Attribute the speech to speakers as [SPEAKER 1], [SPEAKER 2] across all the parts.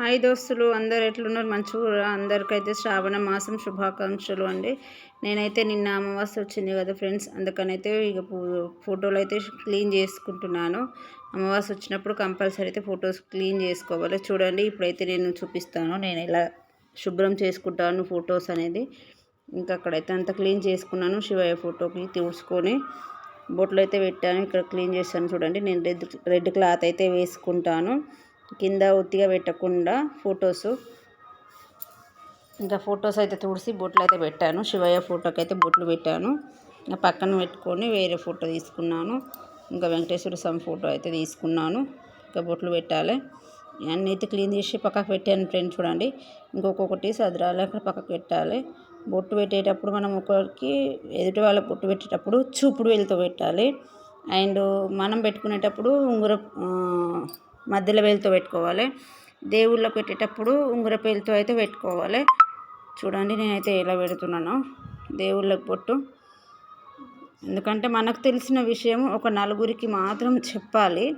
[SPEAKER 1] Hi దోస్తులు అందరు ఎట్లున్నారు? మంచిగా అందరికైతే శ్రావణ మాసం శుభాకాంక్షలు అండి. నేనైతే నిన్న అమావాస్య వచ్చింది కదా ఫ్రెండ్స్ అందుకనైతే ఇక ఫోటోలు అయితే క్లీన్ చేసుకుంటున్నాను. అమావాస్య వచ్చినప్పుడు కంపల్సరీ అయితే ఫొటోస్ క్లీన్ చేసుకోవాలి. చూడండి ఇప్పుడైతే నేను చూపిస్తాను నేను ఎలా శుభ్రం చేసుకుంటాను ఫొటోస్ అనేది. ఇంకా అక్కడైతే అంత క్లీన్ చేసుకున్నాను శివయ్య ఫోటోకి తుడుచుకొని బొట్లు అయితే పెట్టాను ఇక్కడ క్లీన్ చేశాను. చూడండి నేను రెడ్ రెడ్ క్లాత్ అయితే వేసుకుంటాను. కింద ఉత్తిగా పెట్టకుండా ఫొటోస్. ఇంకా ఫొటోస్ అయితే తుడిసి బొట్లు అయితే పెట్టాను. శివయ్య ఫోటోకి అయితే బొట్లు పెట్టాను. ఇంకా పక్కన పెట్టుకొని వేరే ఫోటో తీసుకున్నాను. ఇంకా వెంకటేశ్వర స్వామి ఫోటో అయితే తీసుకున్నాను. ఇంకా బొట్లు పెట్టాలి. అన్నీ అయితే క్లీన్ చేసి పక్కకు పెట్టాను ఫ్రెండ్ చూడండి. ఇంకొకటి సదరాలు అక్కడ పక్కకు పెట్టాలి. బొట్టు పెట్టేటప్పుడు మనం ఒకరికి ఎదుటి వాళ్ళ బొట్టు పెట్టేటప్పుడు చూపుడు వెళ్తూ పెట్టాలి. అండ్ మనం పెట్టుకునేటప్పుడు ఉంగర మధ్యలో వేలుతో పెట్టుకోవాలి. దేవుళ్ళకి పెట్టేటప్పుడు ఉంగర పేలుతో అయితే పెట్టుకోవాలి. చూడండి నేనైతే ఎలా పెడుతున్నానో. దేవుళ్ళకి పొట్టు ఎందుకంటే మనకు తెలిసిన విషయం ఒక నలుగురికి మాత్రం చెప్పాలి.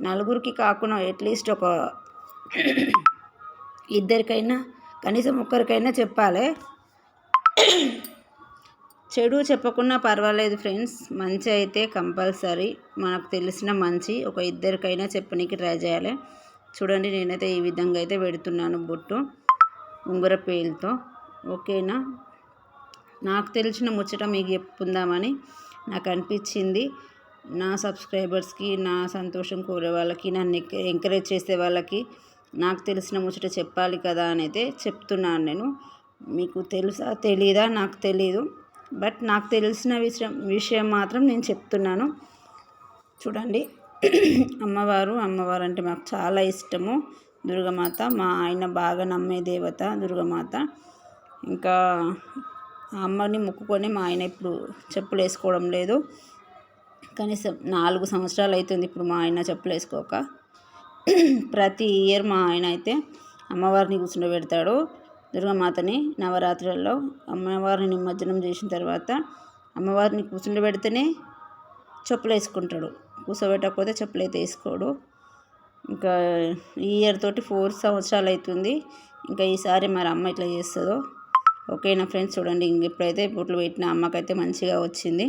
[SPEAKER 1] నలుగురికి కాకుండా అట్లీస్ట్ ఒక ఇద్దరికైనా కనీసం ఒక్కరికైనా చెప్పాలి. చెడు చెప్పకున్నా పర్వాలేదు ఫ్రెండ్స్. మంచి అయితే కంపల్సరీ. మనకు తెలిసిన మంచి ఒక ఇద్దరికైనా చెప్పనీకి ట్రై చేయాలి. చూడండి నేనైతే ఈ విధంగా అయితే పెడుతున్నాను బొట్టు ఉంగర పేలుతో. ఓకేనా? నాకు తెలిసిన ముచ్చట మీకు చెప్పుకుందామని నాకు అనిపించింది. నా సబ్స్క్రైబర్స్కి నా సంతోషం కోరే వాళ్ళకి నన్ను ఎంకరేజ్ చేసే వాళ్ళకి నాకు తెలిసిన ముచ్చట చెప్పాలి కదా అని అయితే చెప్తున్నాను నేను. మీకు తెలుసా తెలీదా? నాకు తెలీదు. బట్ నాకు తెలిసిన విషయం విషయం మాత్రం నేను చెప్తున్నాను. చూడండి. అమ్మవారు అమ్మవారు అంటే మాకు చాలా ఇష్టము. దుర్గమాత మా ఆయన బాగా నమ్మే దేవత దుర్గమాత. ఇంకా ఆ అమ్మని మొక్కుకొని మా ఆయన ఇప్పుడు చెప్పులు వేసుకోవడం లేదు. కనీసం నాలుగు సంవత్సరాలు అవుతుంది ఇప్పుడు మా ఆయన చెప్పులు వేసుకోక. ప్రతి ఇయర్ మా ఆయన అయితే అమ్మవారిని కూర్చుండబెడతాడు. దుర్గామాతని నవరాత్రుల్లో అమ్మవారిని నిమజ్జనం చేసిన తర్వాత అమ్మవారిని కూర్చుండబెడితేనే చెప్పులు వేసుకుంటాడు. కూర్చోబెట్టకపోతే చెప్పులు అయితే వేసుకోడు. ఇంకా ఈ ఇయర్ తోటి ఫోర్ సంవత్సరాలు అవుతుంది. ఇంకా ఈసారి మరి అమ్మ ఇట్లా చేస్తుందో. ఓకేనా ఫ్రెండ్స్ చూడండి ఇంక ఇప్పుడైతే బొట్లు పెట్టిన అమ్మకైతే మంచిగా వచ్చింది.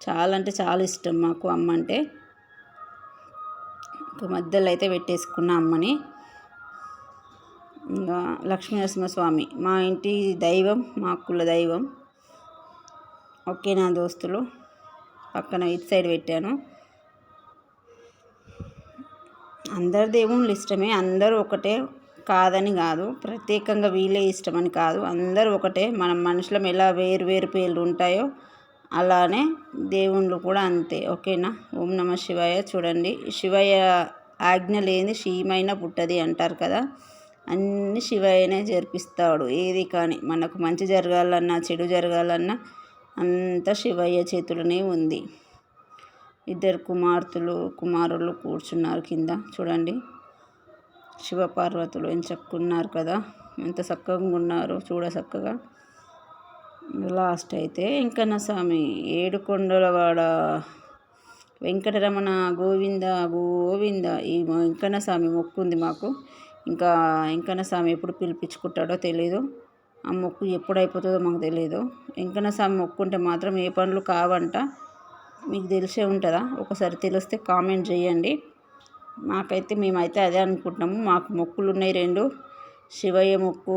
[SPEAKER 1] చాలా అంటే చాలా ఇష్టం మాకు అమ్మ అంటే. ఇంకా మధ్యలో అయితే పెట్టేసుకున్న అమ్మని. లక్ష్మీనరసింహస్వామి. మా ఇంటి దైవం మా కుల దైవం. ఓకే నా దోస్తులు. పక్కన ఇటు సైడ్ పెట్టాను. అందరి దేవుళ్ళు ఇష్టమే అందరూ ఒకటే కాదని కాదు. ప్రత్యేకంగా వీళ్ళే ఇష్టమని కాదు. అందరూ ఒకటే. మనం మనుషులం ఎలా వేరు వేరు పేర్లు ఉంటాయో అలానే దేవుళ్ళు కూడా అంతే. ఓకేనా? ఓం నమ శివాయ. చూడండి. శివయ్య ఆజ్ఞ లేని శ్రీమైన పుట్టది అంటారు కదా. అన్ని శివయ్యనే జరిపిస్తాడు. ఏది కానీ మనకు మంచి జరగాలన్నా చెడు జరగాలన్నా అంతా శివయ్య చేతులనే ఉంది. ఇద్దరు కుమార్తెలు కుమారులు కూర్చున్నారు కింద. చూడండి. శివపార్వతులు ఎంత చక్కగా కదా. ఎంత చక్కగా ఉన్నారు చూడ చక్కగా. లాస్ట్ అయితే వెంకన్న స్వామి ఏడుకొండలవాడ. వెంకటరమణ గోవింద గోవింద. ఈ వెంకన్న స్వామి మొక్కుంది మాకు. ఇంకా వెంకన్న స్వామి ఎప్పుడు పిలిపించుకుంటాడో తెలియదు ఆ మొక్కు ఎప్పుడు అయిపోతుందో మాకు తెలియదు వెంకన్న స్వామి మొక్కుంటే మాత్రం ఏ పనులు కావంట. మీకు తెలిసే ఉంటుందా? ఒకసారి తెలిస్తే కామెంట్ చేయండి. మాకైతే మేమైతే అదే అనుకుంటున్నాము. మాకు మొక్కులు ఉన్నాయి రెండు. శివయ్య మొక్కు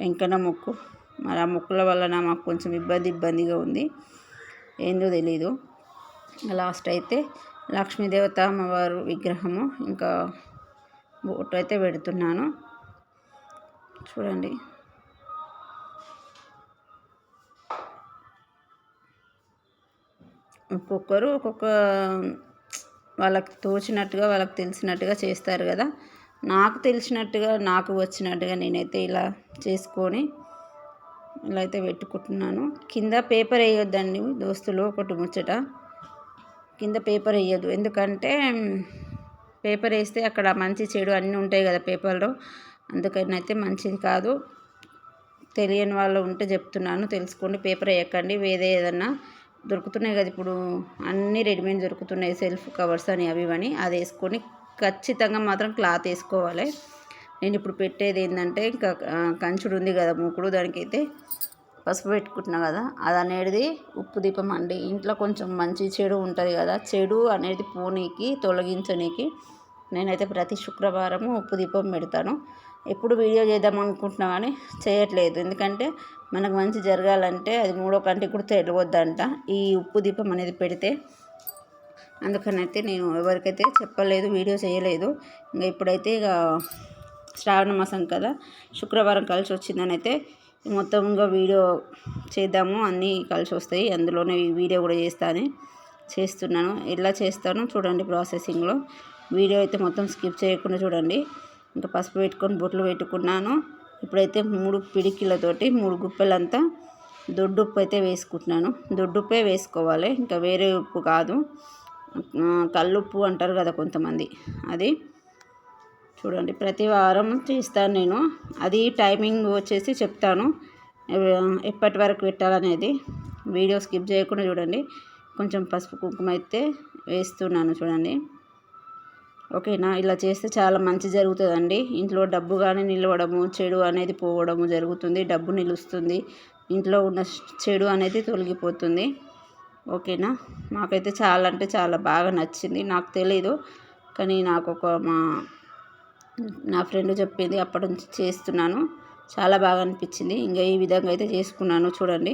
[SPEAKER 1] వెంకన్న మొక్కు. మరి ఆ మొక్కుల వలన మాకు కొంచెం ఇబ్బంది ఇబ్బందిగా ఉంది. ఏందో తెలీదు. లాస్ట్ అయితే లక్ష్మీదేవత అమ్మవారు విగ్రహము. ఇంకా బోట్ అయితే పెడుతున్నాను. చూడండి. ఒక్కొక్కరు ఒక్కొక్క వాళ్ళకి తోచినట్టుగా వాళ్ళకి తెలిసినట్టుగా చేస్తారు కదా. నాకు తెలిసినట్టుగా నాకు వచ్చినట్టుగా నేనైతే ఇలా చేసుకొని ఇలా అయితే పెట్టుకుంటున్నాను. కింద పేపర్ వేయొద్దండి దోస్తులు ఒకటి ముచ్చట. కింద పేపర్ వేయద్దు. ఎందుకంటే పేపర్ వేస్తే అక్కడ మంచి చెడు అన్నీ ఉంటాయి కదా పేపర్లో. అందుకని అయితే మంచిది కాదు. తెలియని వాళ్ళు ఉంటే చెప్తున్నాను. తెలుసుకోండి పేపర్ వేయకండి. వేరే ఏదన్నా దొరుకుతున్నాయి కదా ఇప్పుడు అన్నీ రెడీమేడ్ దొరుకుతున్నాయి. సెల్ఫ్ కవర్స్ అని అవి ఇవని అది వేసుకొని ఖచ్చితంగా మాత్రం క్లాత్ వేసుకోవాలి. నేను ఇప్పుడు పెట్టేది ఏంటంటే ఇంకా కంచుడు ఉంది కదా మూకుడు. దానికైతే పసుపు పెట్టుకుంటున్నా కదా. అది అనేది ఉప్పు దీపం అండి. ఇంట్లో కొంచెం మంచి చెడు ఉంటుంది కదా. చెడు అనేది పోనీకి తొలగించనీకి నేనైతే ప్రతి శుక్రవారము ఉప్పు దీపం పెడతాను. ఎప్పుడు వీడియో చేద్దాం అనుకుంటున్నా కానీ చేయట్లేదు. ఎందుకంటే మనకు మంచి జరగాలంటే అది మూడో కంటికి కూడా తెలియవద్దంట ఈ ఉప్పు దీపం అనేది పెడితే. అందుకనైతే నేను ఎవరికైతే చెప్పలేదు వీడియో చేయలేదు. ఇంకా ఇప్పుడైతే ఇక శ్రావణ మాసం కదా శుక్రవారం కలిసి వచ్చిందని అయితే మొత్తం ఇంకా వీడియో చేద్దాము. అన్నీ కలిసి వస్తాయి. అందులోనే ఈ వీడియో కూడా చేస్తాను చేస్తున్నాను. ఎలా చేస్తానో చూడండి ప్రాసెసింగ్లో. వీడియో అయితే మొత్తం స్కిప్ చేయకుండా చూడండి. ఇంకా పసుపు పెట్టుకొని బొట్లు పెట్టుకున్నాను. ఇప్పుడైతే మూడు పిడికిలతోటి మూడు గుప్పెలంతా దొడ్డు ఉప్పు అయితే వేసుకుంటున్నాను. దొడ్డు ఉప్పే వేసుకోవాలి. ఇంకా వేరే ఉప్పు కాదు. ఆ, కల్లుప్పు అంటారు కదా కొంతమంది. అది చూడండి. ప్రతి వారం చేస్తాను నేను. అది టైమింగ్ వచ్చేసి చెప్తాను. ఎప్పటి వరకు పెట్టాలనేది వీడియో స్కిప్ చేయకుండా చూడండి. కొంచెం పసుపు కుంకుమ అయితే వేస్తున్నాను చూడండి. ఓకేనా? ఇలా చేస్తే చాలా మంచి జరుగుతుందండి. ఇంట్లో డబ్బు కానీ నిలవడము చెడు అనేది పోవడము జరుగుతుంది. డబ్బు నిలుస్తుంది. ఇంట్లో ఉన్న చెడు అనేది తొలగిపోతుంది. ఓకేనా? నాకైతే చాలా అంటే చాలా బాగా నచ్చింది. నాకు తెలీదు. కానీ నాకు ఒక మా నా ఫ్రెండ్ చెప్పింది. అప్పటి నుంచి చేస్తున్నాను. చాలా బాగా అనిపించింది. ఇంకా ఈ విధంగా అయితే చేసుకున్నాను. చూడండి.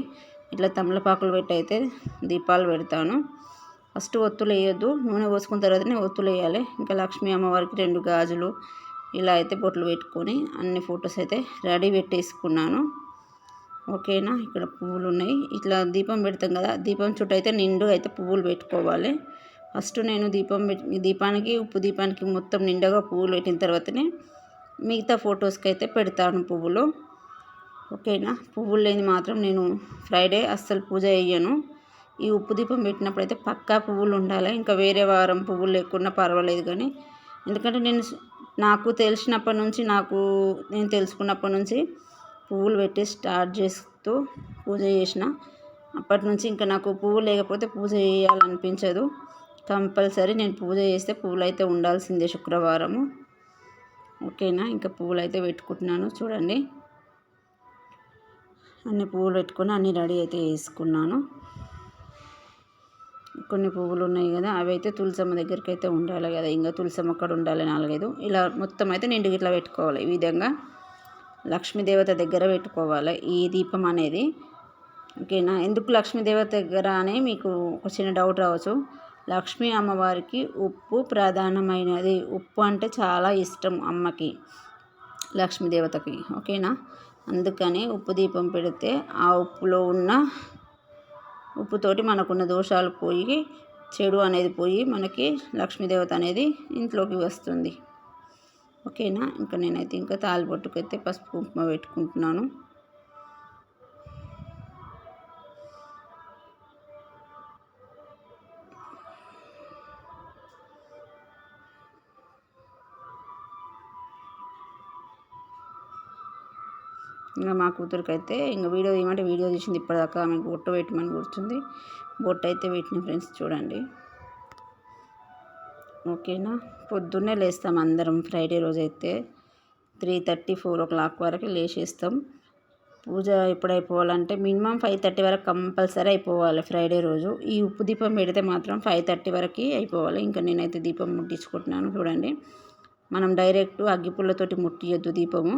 [SPEAKER 1] ఇట్లా తమలపాకులు పెట్టి అయితే దీపాలు పెడతాను. ఫస్ట్ ఒత్తులు వేయొద్దు నూనె పోసుకున్న తర్వాతనే ఒత్తులు వేయాలి. ఇంకా లక్ష్మీ అమ్మవారికి రెండు గాజులు ఇలా అయితే బొట్లు పెట్టుకొని అన్ని ఫొటోస్ అయితే రెడీ పెట్టేసుకున్నాను. ఓకేనా? ఇక్కడ పువ్వులు ఉన్నాయి. ఇట్లా దీపం పెడతాం కదా దీపం చుట్టూ అయితే నిండుగా అయితే పువ్వులు పెట్టుకోవాలి. ఫస్ట్ నేను దీపం పెట్టి దీపానికి ఉప్పు దీపానికి మొత్తం నిండుగా పువ్వులు పెట్టిన తర్వాతనే మిగతా ఫొటోస్కి అయితే పెడతాను పువ్వులు. ఓకేనా? పువ్వులు లేని మాత్రం నేను ఫ్రైడే అస్సలు పూజ వేయను ఈ ఉప్పు దీపం పెట్టినప్పుడు అయితే పక్కా పువ్వులు ఉండాలి. ఇంకా వేరే వారం పువ్వులు లేకుండా పర్వాలేదు కానీ. ఎందుకంటే నేను నాకు తెలిసినప్పటి నుంచి నాకు నేను తెలుసుకున్నప్పటి నుంచి పువ్వులు పెట్టి స్టార్ట్ చేస్తూ పూజ చేసిన. అప్పటి నుంచి ఇంకా నాకు పువ్వు లేకపోతే పూజ చేయాలనిపించదు. కంపల్సరీ నేను పూజ చేస్తే పువ్వులు అయితే ఉండాల్సిందే శుక్రవారము. ఓకేనా? ఇంకా పువ్వులు అయితే పెట్టుకుంటున్నాను. చూడండి. అన్ని పువ్వులు పెట్టుకొని అన్ని రెడీ అయితే వేసుకున్నాను కొన్ని పువ్వులు ఉన్నాయి కదా అవి అయితే తులసమ్మ దగ్గరికి అయితే ఉండాలి కదా. ఇంకా తులసమ్మ అక్కడ ఉండాలి నాలుగైదు. ఇలా మొత్తం అయితే నిండుగా ఇట్లా పెట్టుకోవాలి. ఈ విధంగా లక్ష్మీదేవత దగ్గర పెట్టుకోవాలి. ఈ దీపం అనేది. ఓకేనా? ఎందుకు లక్ష్మీదేవత దగ్గర అని మీకు ఒక చిన్న డౌట్ రావచ్చు. లక్ష్మీ అమ్మవారికి ఉప్పు ప్రధానమైనది. ఉప్పు అంటే చాలా ఇష్టం అమ్మకి లక్ష్మీదేవతకి ఓకేనా? అందుకని ఉప్పు దీపం పెడితే ఆ ఉప్పులో ఉన్న ఉప్పుతోటి మనకున్న దోషాలు పోయి చెడు అనేది పోయి మనకి లక్ష్మీదేవత అనేది ఇంట్లోకి వస్తుంది. ఓకేనా? ఇంకా నేనైతే ఇంకా తాలిబొట్టుకైతే పసుపు కుంకుమ పెట్టుకుంటున్నాను. ఇంకా మా కూతురికైతే ఇంకా వీడియో తీయమంటే వీడియో తీసింది ఇప్పటిదాకా ఆమెకు బొట్టు పెట్టమని కూర్చుంది. బొట్టు అయితే పెట్టిన ఫ్రెండ్స్ చూడండి. ఓకేనా? పొద్దున్నే లేస్తాం అందరం ఫ్రైడే రోజు అయితే three thirty four o'clock వరకు లేచేస్తాం పూజ ఎప్పుడైపోవాలంటే మినిమం ఫైవ్ థర్టీ వరకు కంపల్సరీ అయిపోవాలి ఫ్రైడే రోజు. ఈ ఉప్పు దీపం పెడితే మాత్రం ఫైవ్ థర్టీ వరకు అయిపోవాలి. ఇంకా నేనైతే దీపం ముట్టించుకుంటున్నాను చూడండి. మనం డైరెక్ట్ అగ్గిపుల్లతోటి ముట్టియొద్దు దీపము.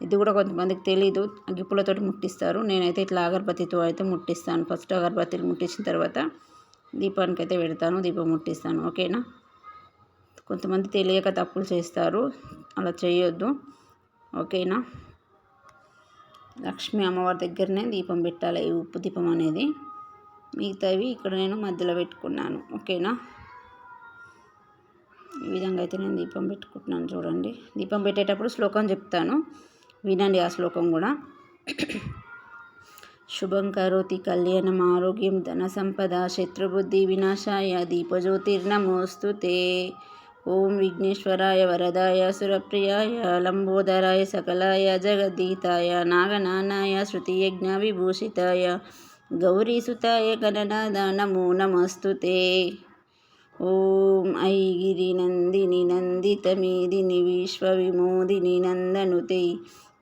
[SPEAKER 1] ఇది కూడా కొంతమందికి తెలీదు. గిప్పులతో ముట్టిస్తారు. నేనైతే ఇట్లా అగరబత్తితో అయితే ముట్టిస్తాను. ఫస్ట్ అగరబత్తిని ముట్టించిన తర్వాత దీపానికి అయితే పెడతాను. దీపం ముట్టిస్తాను. ఓకేనా? కొంతమంది తెలియక తప్పులు చేస్తారు. అలా చేయొద్దు. ఓకేనా? లక్ష్మీ అమ్మవారి దగ్గరనే దీపం పెట్టాలి. ఈ ఉప్పు దీపం అనేది. మిగతావి ఇక్కడ నేను మధ్యలో పెట్టుకున్నాను. ఓకేనా? ఈ విధంగా అయితే నేను దీపం పెట్టుకుంటున్నాను. చూడండి. దీపం పెట్టేటప్పుడు శ్లోకం చెప్తాను. వినండి ఆ శ్లోకం కూడా. శుభం కరోతి కళ్యాణం ఆరోగ్యం ధన సంపద శత్రుబుద్ధి వినాశాయ దీపజ్యోతిర్నమోస్తు తే ఓం విఘ్నేశ్వరాయ వరదాయ సురప్రియాయ లంబోదరాయ సకలాయ జగద్దీతాయ నాగనానాయ శృతియజ్ఞ విభూషితాయ గౌరీసుతాయ గణనాద నమో నమస్తు తే ఓం ఐగిరినందిని నందితమేదిని విశ్వవిమోదిని నందనుతే.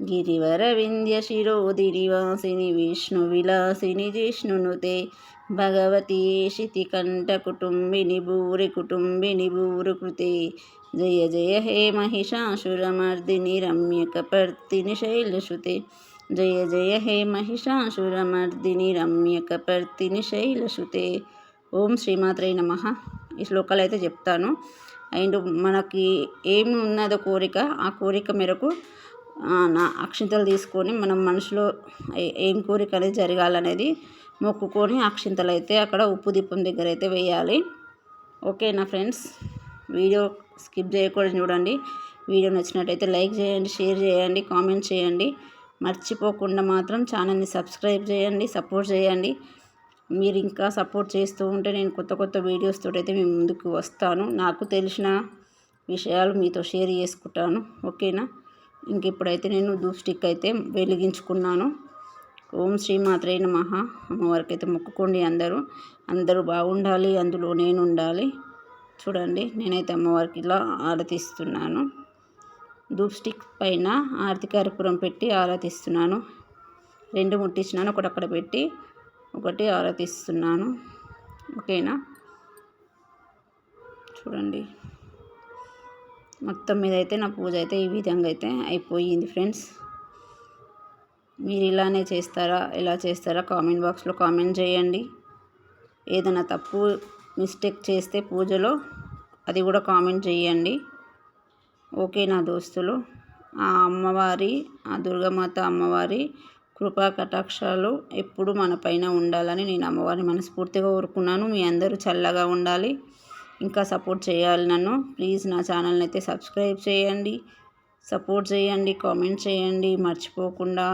[SPEAKER 1] గిరివరవింధ్యశిరోదిని వాసిని విష్ణువిలాసిని జిష్ణునుతే భగవతి శితికంఠకుటుంబిని భూరి కుటుంబిని భూరుకృతే జయ జయ హే महिषासुरमर्दिनि रम्यकपर्दिनि शैलसुते జయ జయ హే महिषासुरमर्दिनि रम्यकपर्दिनि శైలసుతే ఓం శ్రీమాత్రై నమ ఈ శ్లోకాలు అయితే చెప్తాను అండ్ మనకి ఏమి ఉన్నదో కోరిక ఆ కోరిక మేరకు నా అక్షింతలు తీసుకొని మనం మనసులో ఏం కోరిక అనేది జరగాలనేది మొక్కుకొని అక్షింతలు అయితే అక్కడ ఉప్పు దీపం దగ్గర అయితే వేయాలి. ఓకేనా ఫ్రెండ్స్ వీడియో స్కిప్ చేయకూడదు చూడండి. వీడియో నచ్చినట్టయితే లైక్ చేయండి షేర్ చేయండి కామెంట్ చేయండి. మర్చిపోకుండా మాత్రం ఛానల్ని సబ్స్క్రైబ్ చేయండి సపోర్ట్ చేయండి. మీరు ఇంకా సపోర్ట్ చేస్తూ ఉంటే నేను కొత్త కొత్త వీడియోస్ అయితే మీ ముందుకు వస్తాను. నాకు తెలిసిన విషయాలు మీతో షేర్ చేసుకుంటాను. ఓకేనా? ఇంక ఇప్పుడైతే నేను ధూప్ స్టిక్ అయితే వెలిగించుకున్నాను. ఓం శ్రీ మాత్రే నమః. అమ్మవారికి అయితే మొక్కుకోండి అందరూ. అందరూ బాగుండాలి అందులో నేను ఉండాలి చూడండి నేనైతే అమ్మవారికి ఇలా ఆరతిస్తున్నాను ధూప్ స్టిక్ పైన ఆరతి కర్పూరం పెట్టి ఆరతిస్తున్నాను రెండు ముట్టించినాను ఒకటి అక్కడ పెట్టి ఒకటి ఆరతిస్తున్నాను ఓకేనా? చూడండి. మొత్తం మీద అయితే నా పూజ అయితే ఈ విధంగా అయితే అయిపోయింది ఫ్రెండ్స్. మీరు ఇలానే చేస్తారా ఎలా చేస్తారా కామెంట్ బాక్స్లో కామెంట్ చేయండి. ఏదైనా తప్పు మిస్టేక్ చేస్తే పూజలో అది కూడా కామెంట్ చేయండి. ఓకే నా దోస్తులు. ఆ అమ్మవారి ఆ దుర్గమాత అమ్మవారి కృపా కటాక్షాలు ఎప్పుడు మన పైన ఉండాలని నేను అమ్మవారిని మనస్ఫూర్తిగా కోరుకున్నాను. మీ అందరూ చల్లగా ఉండాలి. ఇంకా సపోర్ట్ చేయాలి నన్ను. ప్లీజ్ నా ఛానల్ని అయితే సబ్స్క్రైబ్ చేయండి. సపోర్ట్ చేయండి కామెంట్ చేయండి మర్చిపోకుండా.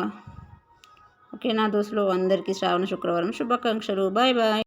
[SPEAKER 1] ఓకే నా దోస్తులు? అందరికీ శ్రావణ శుక్రవారం శుభాకాంక్షలు. Bye bye.